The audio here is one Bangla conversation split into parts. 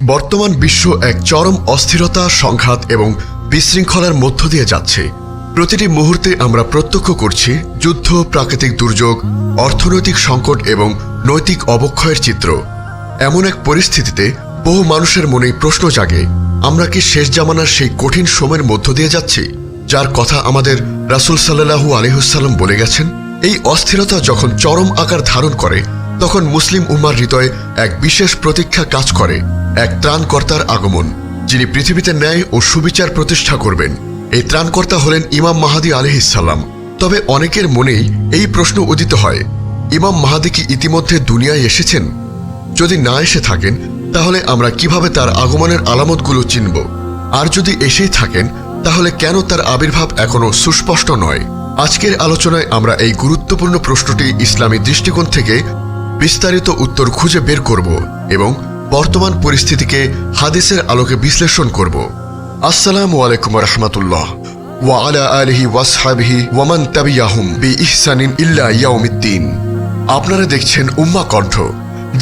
বর্তমান বিশ্ব এক চরম অস্থিরতা, সংঘাত এবং বিশৃঙ্খলার মধ্য দিয়ে যাচ্ছে। প্রতিটি মুহূর্তে আমরা প্রত্যক্ষ করছি যুদ্ধ, প্রাকৃতিক দুর্যোগ, অর্থনৈতিক সংকট এবং নৈতিক অবক্ষয়ের চিত্র। এমন এক পরিস্থিতিতে বহু মানুষের মনেই প্রশ্ন জাগে, আমরা কি শেষ জামানার সেই কঠিন সময়ের মধ্য দিয়ে যাচ্ছি? যার কথা আমাদের রাসূল সাল্লাহু আলহিহসাল্লাম বলে গেছেন, এই অস্থিরতা যখন চরম আকার ধারণ করে, তখন মুসলিম উম্মার হৃদয়ে এক বিশেষ প্রতীক্ষা কাজ করে। এক ত্রাণকর্তার আগমন, যিনি পৃথিবীতে ন্যায় ও সুবিচার প্রতিষ্ঠা করবেন। এই ত্রাণকর্তা হলেন ইমাম মাহাদি আলহিসাল্লাম তবে অনেকের মনেই এই প্রশ্ন উদিত হয়, ইমাম মাহাদি কি ইতিমধ্যে দুনিয়ায় এসেছেন? যদি না এসে থাকেন, তাহলে আমরা কীভাবে তার আগমনের আলামতগুলো চিনব? আর যদি এসেই থাকেন, তাহলে কেন তার আবির্ভাব এখনও সুস্পষ্ট নয়? আজকের আলোচনায় আমরা এই গুরুত্বপূর্ণ প্রশ্নটি ইসলামী দৃষ্টিকোণ থেকে বিস্তারিত উত্তর খুঁজে বের করব এবং বর্তমান পরিস্থিতিকে হাদিসের আলোকে বিশ্লেষণ করব। আসসালামু আলাইকুম রহমতুল্লাহ। আপনারা দেখছেন উম্মা কণ্ঠ,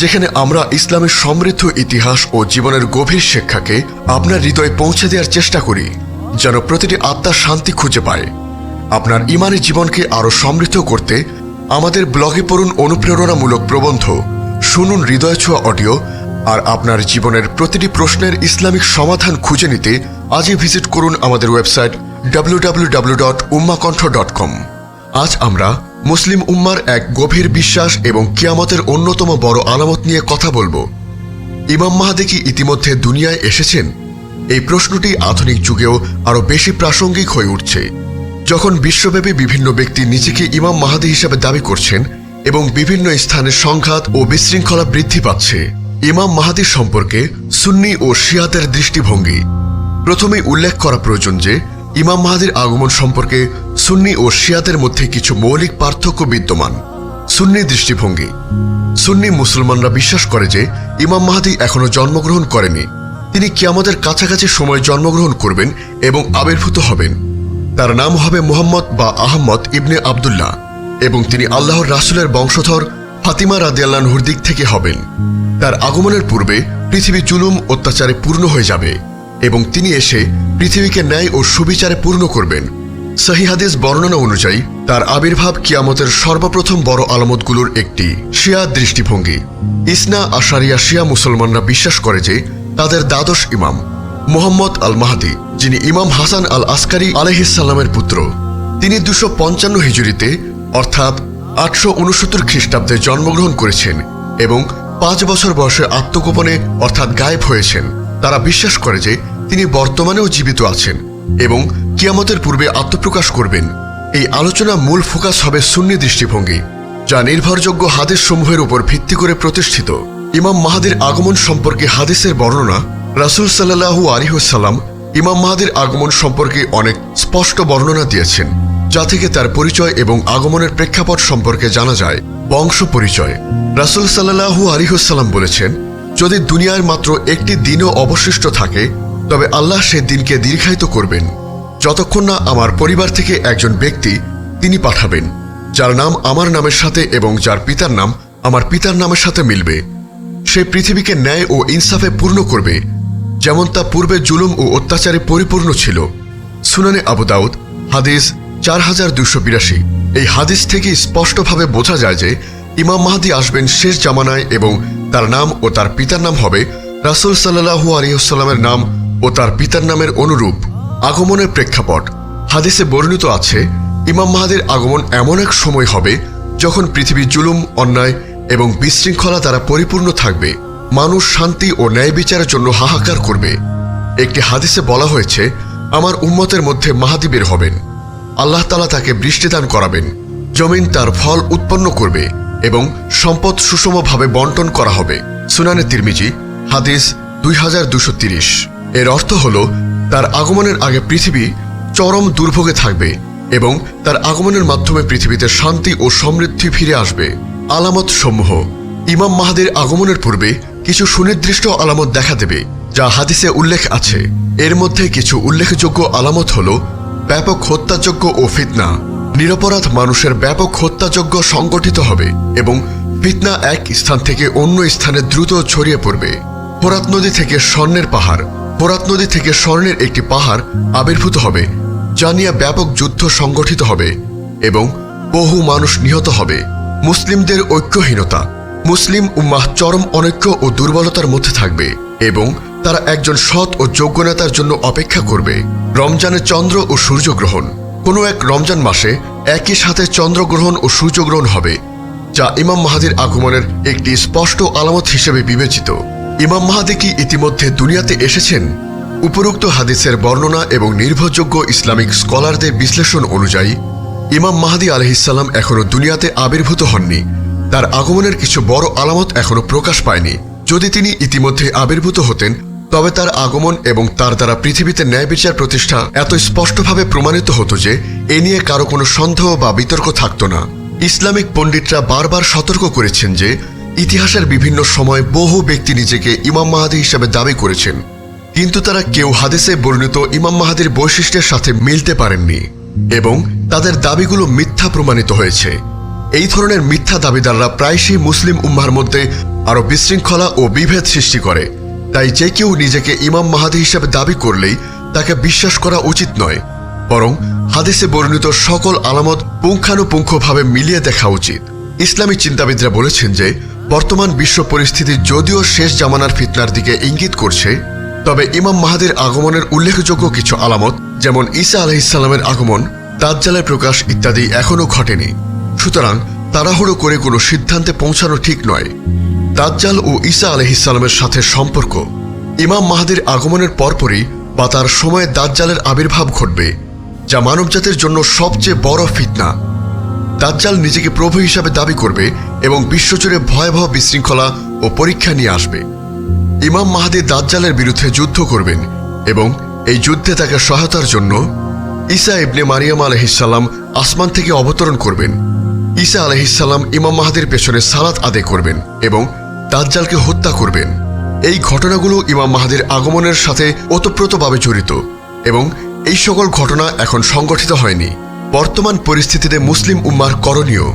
যেখানে আমরা ইসলামের সমৃদ্ধ ইতিহাস ও জীবনের গভীর শিক্ষাকে আপনার হৃদয়ে পৌঁছে দেওয়ার চেষ্টা করি, যেন প্রতিটি আত্মার শান্তি খুঁজে পায়। আপনার ইমানি জীবনকে আরও সমৃদ্ধ করতে আমাদের ব্লগে পড়ুন অনুপ্রেরণামূলক প্রবন্ধ, শুনুন হৃদয় ছোঁয়া অডিও আর আপনার জীবনের প্রতিটি প্রশ্নের ইসলামিক সমাধান খুঁজে নিতে আজই ভিজিট করুন আমাদের ওয়েবসাইট www.ummakantha.com আজ আমরা মুসলিম উম্মার এক গভীর বিশ্বাস এবং কিয়ামতের অন্যতম বড় আলামত নিয়ে কথা বলব। ইমাম মাহাদি কি ইতিমধ্যে দুনিয়ায় এসেছেন? এই প্রশ্নটি আধুনিক যুগেও আরও বেশি প্রাসঙ্গিক হয়ে উঠছে। যখন বিশ্বব্যাপী বিভিন্ন ব্যক্তি নিজেকে ইমাম মাহাদি হিসাবে দাবি করছেন এবং বিভিন্ন স্থানে সংঘাত ও বিশৃঙ্খলা বৃদ্ধি পাচ্ছে। ইমাম মাহাদির সম্পর্কে সুন্নি ও শিয়াদের দৃষ্টিভঙ্গি। প্রথমে উল্লেখ করা প্রয়োজন যে, ইমাম মাহাদির আগমন সম্পর্কে সুন্নি ও শিয়াদের মধ্যে কিছু মৌলিক পার্থক্য বিদ্যমান, সুন্নি দৃষ্টিভঙ্গি। সুন্নি মুসলমানরা বিশ্বাস করে যে, ইমাম মাহাদি এখনও জন্মগ্রহণ করেনি। তিনি কিয়ামতের কাছাকাছি সময় জন্মগ্রহণ করবেন এবং আবির্ভূত হবেন। তার নাম হবে মুহাম্মদ বা আহম্মদ ইবনে আবদুল্লাহ এবং তিনি আল্লাহর রাসুলের বংশধর ফাতিমা রাদিয়াল্লাহুর দিক থেকে হবেন। তার আগমনের পূর্বে পৃথিবী জুলুম অত্যাচারে পূর্ণ হয়ে যাবে এবং তিনি এসে পৃথিবীকে ন্যায় ও সুবিচারে পূর্ণ করবেন। সহিহাদিস বর্ণনা অনুযায়ী তার আবির্ভাব কিয়ামতের সর্বপ্রথম বড় আলামতগুলোর একটি শিয়া দৃষ্টিভঙ্গি। ইসনা আশারিয়া শিয়া মুসলমানরা বিশ্বাস করে যে তাদের দ্বাদশ ইমাম, মোহাম্মদ আল মাহাদি যিনি ইমাম হাসান আল আসকারি আলহিসাল্লামের পুত্র। তিনি দুশো পঞ্চান্ন হিজুরিতে অর্থাৎ আটশো উনসত্তর খ্রিস্টাব্দে জন্মগ্রহণ করেছেন এবং পাঁচ বছর বয়সে আত্মগোপনে অর্থাৎ গায়েব হয়েছেন। তারা বিশ্বাস করে যে তিনি বর্তমানেও জীবিত আছেন এবং কিয়ামতের পূর্বে আত্মপ্রকাশ করবেন। এই আলোচনা মূল ফোকাস হবে সুন্নি দৃষ্টিভঙ্গি, যা নির্ভরযোগ্য হাদিস সমূহের উপর ভিত্তি করে প্রতিষ্ঠিত। ইমাম মাহাদির আগমন সম্পর্কে হাদিসের বর্ণনা রাসুল সাল্লাহু আলিহসাল্লাম ইমাম মাহাদির আগমন সম্পর্কে অনেক স্পষ্ট বর্ণনা দিয়েছেন। যা থেকে তার পরিচয় এবং আগমনের প্রেক্ষাপট সম্পর্কে জানা যায়, বংশ পরিচয়। রাসুল সাল্লাহু আলিহসাল্লাম বলেছেন, যদি দুনিয়ার মাত্র একটি দিনও অবশিষ্ট থাকে, তবে আল্লাহ সে দিনকে দীর্ঘায়িত করবেন। যতক্ষণ না আমার পরিবার থেকে একজন ব্যক্তি তিনি পাঠাবেন, যার নাম আমার নামের সাথে এবং যার পিতার নাম আমার পিতার নামের সাথে মিলবে। সে পৃথিবীকে ন্যায় ও ইনসাফে পূর্ণ করবে, যেমন তা পূর্বে জুলুম ও অত্যাচারে পরিপূর্ণ ছিল। সুনানে আবু দাউদ, হাদিস চার হাজার দুশো বিরাশি। এই হাদিস থেকে স্পষ্টভাবে বোঝা যায় যে ইমাম মাহাদি আসবেন শেষ জামানায় এবং তার নাম ও তার পিতার নাম হবে রাসুল সাল্লাহু আলিয়াল্লামের নাম ও তার পিতার নামের অনুরূপ আগমনের প্রেক্ষাপট। হাদিসে বর্ণিত আছে, ইমাম মাহাদির আগমন এমন এক সময় হবে যখন পৃথিবী জুলুম, অন্যায় এবং বিশৃঙ্খলা দ্বারা পরিপূর্ণ থাকবে। মানুষ শান্তি ও ন্যায় বিচারের জন্য হাহাকার করবে। একটি হাদিসে বলা হয়েছে, আমার উম্মতের মধ্যে মাহাদি বের হবেন। আল্লাহ তালা তাকে বৃষ্টিদান করাবেন। জমিন তার ফল উৎপন্ন করবে এবং সম্পদ সুষমভাবে বন্টন করা হবে। সুনানে তিরমিজি, হাদিস দুই এর অর্থ হল, তার আগমনের আগে পৃথিবী চরম দুর্ভোগে থাকবে এবং তার আগমনের মাধ্যমে পৃথিবীতে শান্তি ও সমৃদ্ধি ফিরে আসবে। আলামত সমূহ। ইমাম মাহাদের আগমনের পূর্বে কিছু সুনির্দিষ্ট আলামত দেখা দেবে, যা হাদিসে উল্লেখ আছে। এর মধ্যে কিছু উল্লেখযোগ্য আলামত হল ব্যাপক হত্যাযোগ্য ও ফিতনা। নিরপরাধ মানুষের ব্যাপক হত্যাযোগ্য সংগঠিত হবে এবং ফিতনা এক স্থান থেকে অন্য স্থানে দ্রুত ছড়িয়ে পড়বে। ফোরাত নদী থেকে স্বর্ণের পাহাড়। ফোরাত নদী থেকে স্বর্ণের একটি পাহাড় আবির্ভূত হবে, যা নিয়ে ব্যাপক যুদ্ধ সংগঠিত হবে এবং বহু মানুষ নিহত হবে। মুসলিমদের ঐক্যহীনতা। মুসলিম উম্মাহ চরম অনৈক্য ও দুর্বলতার মধ্যে থাকবে এবং তারা একজন সৎ ও যোগ্য নেতার জন্য অপেক্ষা করবে। রমজানের চন্দ্র ও সূর্যগ্রহণ কোনো এক রমজান মাসে একই সাথে চন্দ্রগ্রহণ ও সূর্যগ্রহণ হবে, যা ইমাম মাহাদির আগমনের একটি স্পষ্ট আলামত হিসেবে বিবেচিত। ইমাম মাহাদি কি ইতিমধ্যে দুনিয়াতে এসেছেন? উপরোক্ত হাদিসের বর্ণনা এবং নির্ভরযোগ্য ইসলামিক স্কলারদের বিশ্লেষণ অনুযায়ী, ইমাম মাহাদি আলহিসাল্লাম এখনও দুনিয়াতে আবির্ভূত হননি। তার আগমনের কিছু বড় আলামত এখনও প্রকাশ পায়নি। যদি তিনি ইতিমধ্যে আবির্ভূত হতেন তবে তার আগমন এবং তার দ্বারা পৃথিবীতে ন্যায় বিচার প্রতিষ্ঠা এত স্পষ্টভাবে প্রমাণিত হতো যে এ নিয়ে কারও কোনো সন্দেহ বা বিতর্ক থাকত না। ইসলামিক পণ্ডিতরা বারবার সতর্ক করেছেন যে ইতিহাসের বিভিন্ন সময় বহু ব্যক্তি নিজেকে ইমাম মাহাদি হিসাবে দাবি করেছেন। কিন্তু তারা কেউ হাদিসে বর্ণিত ইমাম মাহাদির বৈশিষ্ট্যের সাথে মিলতে পারেননি এবং তাদের দাবিগুলো মিথ্যা প্রমাণিত হয়েছে। এই ধরনের মিথ্যা দাবিদাররা প্রায়শই মুসলিম উম্মার মধ্যে আরও বিশৃঙ্খলা ও বিভেদ সৃষ্টি করে। তাই যে কেউ নিজেকে ইমাম মাহাদি হিসেবে দাবি করলেই তাকে বিশ্বাস করা উচিত নয়, বরং হাদিসে বর্ণিত সকল আলামত পুঙ্খানুপুঙ্খভাবে মিলিয়ে দেখা উচিত। ইসলামী চিন্তাবিদরা বলেছেন যে, বর্তমান বিশ্ব পরিস্থিতি যদিও শেষ জামানার ফিতনার দিকে ইঙ্গিত করছে, তবে ইমাম মাহাদির আগমনের উল্লেখযোগ্য কিছু আলামত, যেমন ঈসা আলহিসাল্লামের আগমন, দাজ্জালের প্রকাশ ইত্যাদি এখনও ঘটেনি। সুতরাং তাড়াহুড়ো করে কোনো সিদ্ধান্তে পৌঁছানো ঠিক নয়। দাজ্জাল ও ঈসা আলহিসাল্লামের সাথে সম্পর্ক। ইমাম মাহাদির আগমনের পরপরই বা তার সময়ে দাজ্জালের আবির্ভাব ঘটবে, যা মানবজাতির জন্য সবচেয়ে বড় ফিতনা। দাজ্জাল নিজেকে প্রভু হিসাবে দাবি করবে এবং বিশ্বজুড়ে ভয়াবহ বিশৃঙ্খলা ও পরীক্ষা নিয়ে আসবে। ইমাম মাহাদি দাজ্জালের বিরুদ্ধে যুদ্ধ করবেন এবং এই যুদ্ধে তাকে সহায়তার জন্য ঈসা ইবনে মারিয়াম আলহিসাল্লাম আসমান থেকে অবতরণ করবেন। ঈসা আলহিসাল্লাম ইমাম মাহাদির পেছনে সালাত আদায় করবেন এবং দাজ্জালকে হত্যা করবেন। এই ঘটনাগুলো ইমাম মাহাদের আগমনের সাথে ওতপ্রোতভাবে জড়িত এবং এই সকল ঘটনা এখন সংগঠিত হয়নি। বর্তমান পরিস্থিতিতে মুসলিম উম্মার করণীয়।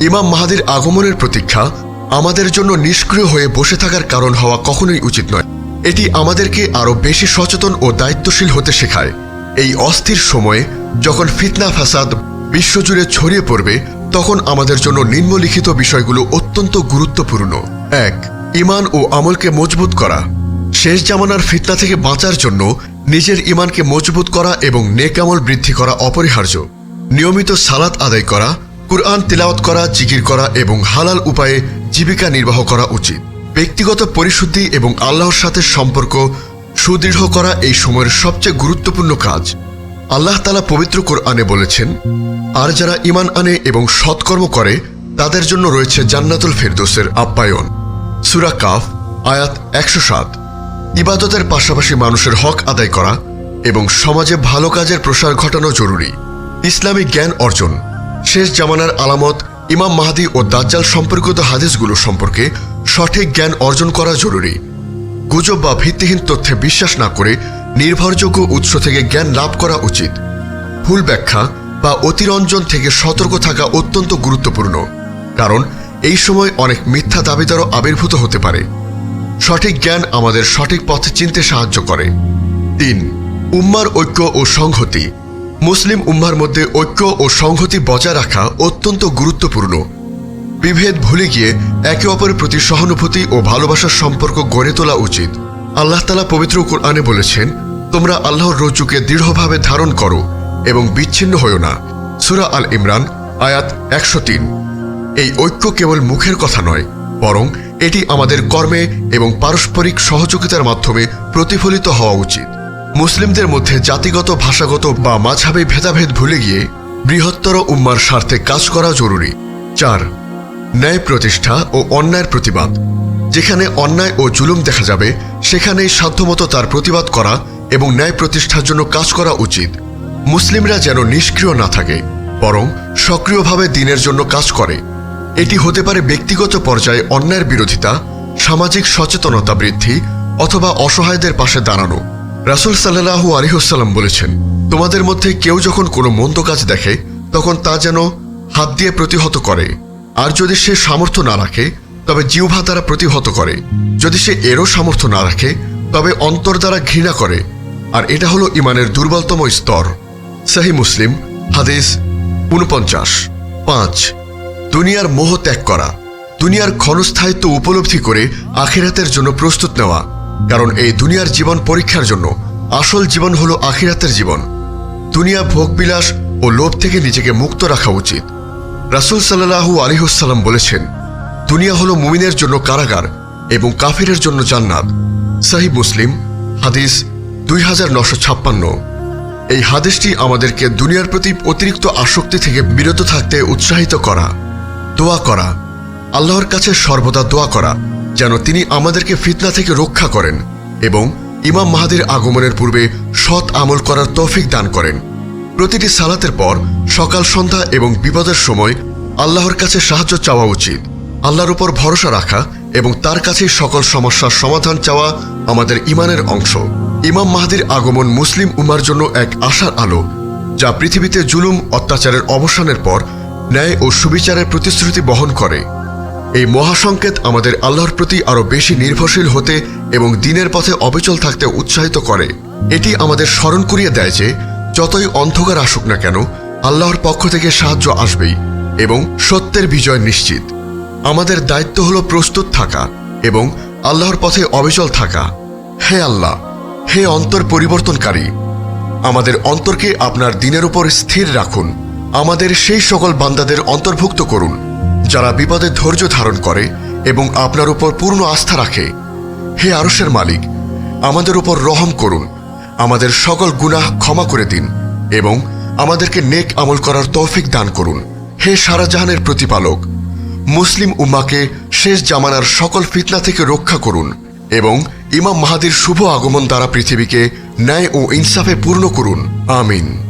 ইমাম মাহাদের আগমনের প্রতীক্ষা আমাদের জন্য নিষ্ক্রিয় হয়ে বসে থাকার কারণ হওয়া কখনোই উচিত নয়। এটি আমাদেরকে আরও বেশি সচেতন ও দায়িত্বশীল হতে শেখায়। এই অস্থির সময়ে যখন ফিতনা ফাসাদ বিশ্বজুড়ে ছড়িয়ে পড়বে, তখন আমাদের জন্য নিম্নলিখিত বিষয়গুলো অত্যন্ত গুরুত্বপূর্ণ। এক ইমান ও আমলকে মজবুত করা। শেষ জামানার ফিতনা থেকে বাঁচার জন্য নিজের ইমানকে মজবুত করা এবং নেকামল বৃদ্ধি করা অপরিহার্য। নিয়মিত সালাত আদায় করা, কুরআন তিলাওয়াত করা, জিকির করা এবং হালাল উপায়ে জীবিকা নির্বাহ করা উচিত। ব্যক্তিগত পরিশুদ্ধি এবং আল্লাহর সাথে সম্পর্ক সুদৃঢ় করা এই সময়ের সবচেয়ে গুরুত্বপূর্ণ কাজ। আল্লাহ তালা পবিত্র কোরআনে বলেছেন, আর যারা ইমান আনে এবং সৎকর্ম করে, তাদের জন্য রয়েছে জান্নাতুল ফেরদোসের আপ্যায়ন। সুরা কাফ, আয়াত একশো সাত। ইবাদতের পাশাপাশি মানুষের হক আদায় করা এবং সমাজে ভালো কাজের প্রসার ঘটানো জরুরি। ইসলামিক জ্ঞান অর্জন। শেষ জামানার আলামত ইমাম মাহাদি ও দাজ্জাল সম্পর্কিত হাদিসগুলো সম্পর্কে সঠিক জ্ঞান অর্জন করা জরুরি। গুজব বা ভিত্তিহীন তথ্যে বিশ্বাস না করে নির্ভরযোগ্য উৎস থেকে জ্ঞান লাভ করা উচিত। ভুল ব্যাখ্যা বা অতিরঞ্জন থেকে সতর্ক থাকা অত্যন্ত গুরুত্বপূর্ণ। কারণ এই সময় অনেক মিথ্যা দাবিদারও আবির্ভূত হতে পারে। সঠিক জ্ঞান আমাদের সঠিক পথে চিনতে সাহায্য করে। তিন, উম্মার ঐক্য ও সংহতি। মুসলিম উম্মার মধ্যে ঐক্য ও সংহতি বজায় রাখা অত্যন্ত গুরুত্বপূর্ণ। বিভেদ ভুলে গিয়ে একে অপরের প্রতি সহানুভূতি ও ভালোবাসার সম্পর্ক গড়ে তোলা উচিত। আল্লাহ তালা পবিত্র কোরআনে বলেছেন, তোমরা আল্লাহর রজ্জুকে দৃঢ়ভাবে ধারণ করো এবং বিচ্ছিন্ন হও না। সুরা আল ইমরান, আয়াত একশো তিন। এই ঐক্য কেবল মুখের কথা নয়, বরং এটি আমাদের কর্মে এবং পারস্পরিক সহযোগিতার মাধ্যমে প্রতিফলিত হওয়া উচিত। মুসলিমদের মধ্যে জাতিগত, ভাষাগত বা মাঝাবী ভেদাভেদ ভুলে গিয়ে বৃহত্তর উম্মার স্বার্থে কাজ করা জরুরি। চার, ন্যায় প্রতিষ্ঠা ও অন্যায়ের প্রতিবাদ। যেখানে অন্যায় ও জুলুম দেখা যাবে, সেখানেই সাধ্যমতো তার প্রতিবাদ করা এবং ন্যায় প্রতিষ্ঠার জন্য কাজ করা উচিত। মুসলিমরা যেন নিষ্ক্রিয় না থাকে, বরং সক্রিয়ভাবে দিনের জন্য কাজ করে। এটি হতে পারে ব্যক্তিগত পর্যায়ে অন্যায়ের বিরোধিতা, সামাজিক সচেতনতা বৃদ্ধি, অথবা অসহায়দের পাশে দাঁড়ানো। রাসুল সাল্লাহু আলিহসাল্লাম বলেছেন, তোমাদের মধ্যে কেউ যখন কোনো মন্দ কাজ দেখে, তখন তা যেন হাত দিয়ে প্রতিহত করে। আর যদি সে সামর্থ্য না রাখে, তবে জিহ্বা দ্বারা প্রতিহত করে। যদি সে এরও সামর্থ্য না রাখে, তবে অন্তর দ্বারা ঘৃণা করে। আর এটা হলো ইমানের দুর্বলতম স্তর। সাহি মুসলিম, হাদিস উনপঞ্চাশ, পাঁচ। দুনিয়ার মোহ ত্যাগ করা, দুনিয়ার ক্ষণস্থায়িত্ব উপলব্ধি করে আখিরাতের জন্য প্রস্তুত নেওয়া, কারণ এই দুনিয়ার জীবন পরীক্ষার জন্য আসল জীবন হলো আখিরাতের জীবন। দুনিয়া ভোগবিলাস ও লোভ থেকে নিজেকে মুক্ত রাখা উচিত। রাসুল সাল্লাহু আলিহুসাল্লাম বলেছেন, দুনিয়া হলো মুমিনের জন্য কারাগার এবং কাফিরের জন্য জান্নাত। সাহিব মুসলিম, হাদিস দুই হাজার নশো ছাপ্পান্ন। এই হাদিসটি আমাদেরকে দুনিয়ার প্রতি অতিরিক্ত আসক্তি থেকে বিরত থাকতে উৎসাহিত করা। দোয়া করা। আল্লাহর কাছে সর্বদা দোয়া করা, যেন তিনি আমাদেরকে ফিতনা থেকে রক্ষা করেন এবং ইমাম মাহাদির আগমনের পূর্বে সৎ আমল করার তৌফিক দান করেন। প্রতিটি সালাতের পর সকাল, সন্ধ্যা এবং বিপদের সময় আল্লাহর কাছে সাহায্য চাওয়া উচিত। আল্লাহর উপর ভরসা রাখা এবং তার কাছে সকল সমস্যার সমাধান চাওয়া আমাদের ইমানের অংশ। ইমাম মাহাদির আগমন মুসলিম উমার জন্য এক আশার আলো, যা পৃথিবীতে জুলুম, অত্যাচারের অবসানের পর ন্যায় ও সুবিচারের প্রতিশ্রুতি বহন করে। এই মহাসংকেত আমাদের আল্লাহর প্রতি আরও বেশি নির্ভরশীল হতে এবং দিনের পথে অবিচল থাকতে উৎসাহিত করে। এটি আমাদের স্মরণ করিয়ে দেয় যে, যতই অন্ধকার আসুক না কেন, আল্লাহর পক্ষ থেকে সাহায্য আসবেই এবং সত্যের বিজয় নিশ্চিত। আমাদের দায়িত্ব হল প্রস্তুত থাকা এবং আল্লাহর পথে অবিচল থাকা। হে আল্লাহ, হে অন্তর পরিবর্তনকারী, আমাদের অন্তরকে আপনার দিনের উপর স্থির রাখুন। আমাদের সেই সকল বান্দাদের অন্তর্ভুক্ত করুন, যারা বিপদে ধৈর্য ধারণ করে এবং আপনার উপর পূর্ণ আস্থা রাখে। হে আরশের মালিক, আমাদের উপর রহম করুন, আমাদের সকল গুনাহ ক্ষমা করে দিন এবং আমাদেরকে নেক আমল করার তৌফিক দান করুন। হে সারাজাহানের প্রতিপালক, মুসলিম উম্মাকে শেষ জামানার সকল ফিতনা থেকে রক্ষা করুন এবং ইমাম মাহাদির শুভ আগমন দ্বারা পৃথিবীকে ন্যায় ও ইনসাফে পূর্ণ করুন। আমিন।